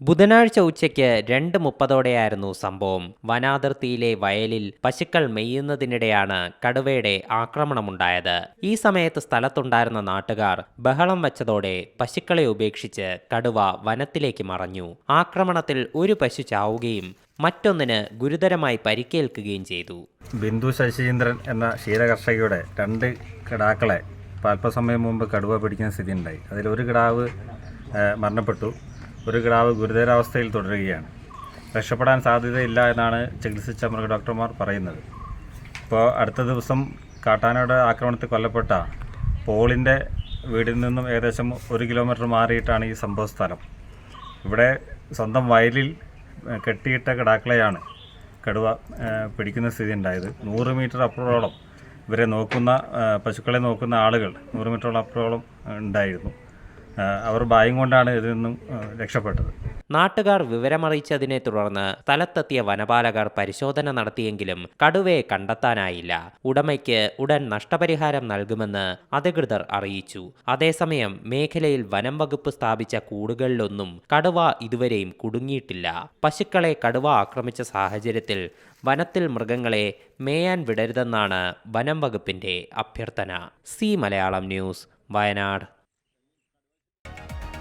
ബുധനാഴ്ച ഉച്ചയ്ക്ക് രണ്ട് മുപ്പതോടെയായിരുന്നു സംഭവം. വനാതിർത്തിയിലെ വയലിൽ പശുക്കൾ മെയ്യുന്നതിനിടെയാണ് കടുവയുടെ ആക്രമണമുണ്ടായത്. ഈ സമയത്ത് സ്ഥലത്തുണ്ടായിരുന്ന നാട്ടുകാർ ബഹളം വച്ചതോടെ പശുക്കളെ ഉപേക്ഷിച്ച് കടുവ വനത്തിലേക്ക് മറഞ്ഞു. ആക്രമണത്തിൽ ഒരു പശു ചാവുകയും മറ്റൊന്നിന് ഗുരുതരമായി പരിക്കേൽക്കുകയും ചെയ്തു. ബിന്ദു ശശീന്ദ്രൻ എന്ന ക്ഷീരകർഷകയുടെ രണ്ട് കിടാക്കളെ അല്പസമയം മുമ്പ് കടുവ പിടിക്കുന്ന സ്ഥിതി ഉണ്ടായി ഒരു കിടാവ് മരണപ്പെട്ടു. ഒരു കിടാവ് ഗുരുതരാവസ്ഥയിൽ തുടരുകയാണ്. രക്ഷപ്പെടാൻ സാധ്യതയില്ല എന്നാണ് ചികിത്സിച്ച മൃഗഡോക്ടർമാർ പറയുന്നത്. ഇപ്പോൾ അടുത്ത ദിവസം കാട്ടാനയുടെ ആക്രമണത്തിൽ കൊല്ലപ്പെട്ട പോളിന്റെ വീടിൽ നിന്നും ഏകദേശം ഒരു കിലോമീറ്റർ മാറിയിട്ടാണ് ഈ സംഭവ സ്ഥലം. ഇവിടെ സ്വന്തം വയലിൽ കെട്ടിയിട്ട കിടാക്കളെയാണ് കടുവ പിടിക്കുന്ന സ്ഥിതി ഉണ്ടായത്. നൂറ് മീറ്റർ അപ്പുറോളം ഇവരെ നോക്കുന്ന പശുക്കളെ നോക്കുന്ന ആളുകൾ നൂറ് മീറ്ററോളം അപ്പുറോളം ഉണ്ടായിരുന്നു. അവർ ഭയം കൊണ്ടാണ് ഇതിൽ നിന്നും രക്ഷപ്പെട്ടത്. നാട്ടുകാർ വിവരമറിയിച്ചതിനെ തുടർന്ന് സ്ഥലത്തെത്തിയ വനപാലകർ പരിശോധന നടത്തിയെങ്കിലും കടുവയെ കണ്ടെത്താനായില്ല. ഉടമയ്ക്ക് ഉടൻ നഷ്ടപരിഹാരം നൽകുമെന്ന് അധികൃതർ അറിയിച്ചു. അതേസമയം മേഖലയിൽ വനം വകുപ്പ് സ്ഥാപിച്ച കൂടുകളിലൊന്നും കടുവ ഇതുവരെയും കുടുങ്ങിയിട്ടില്ല. പശുക്കളെ കടുവ ആക്രമിച്ച സാഹചര്യത്തിൽ വനത്തിൽ മൃഗങ്ങളെ മേയാൻ വിടരുതെന്നാണ് വനം വകുപ്പിന്റെ അഭ്യർത്ഥന. C Malayalam news Wayanad.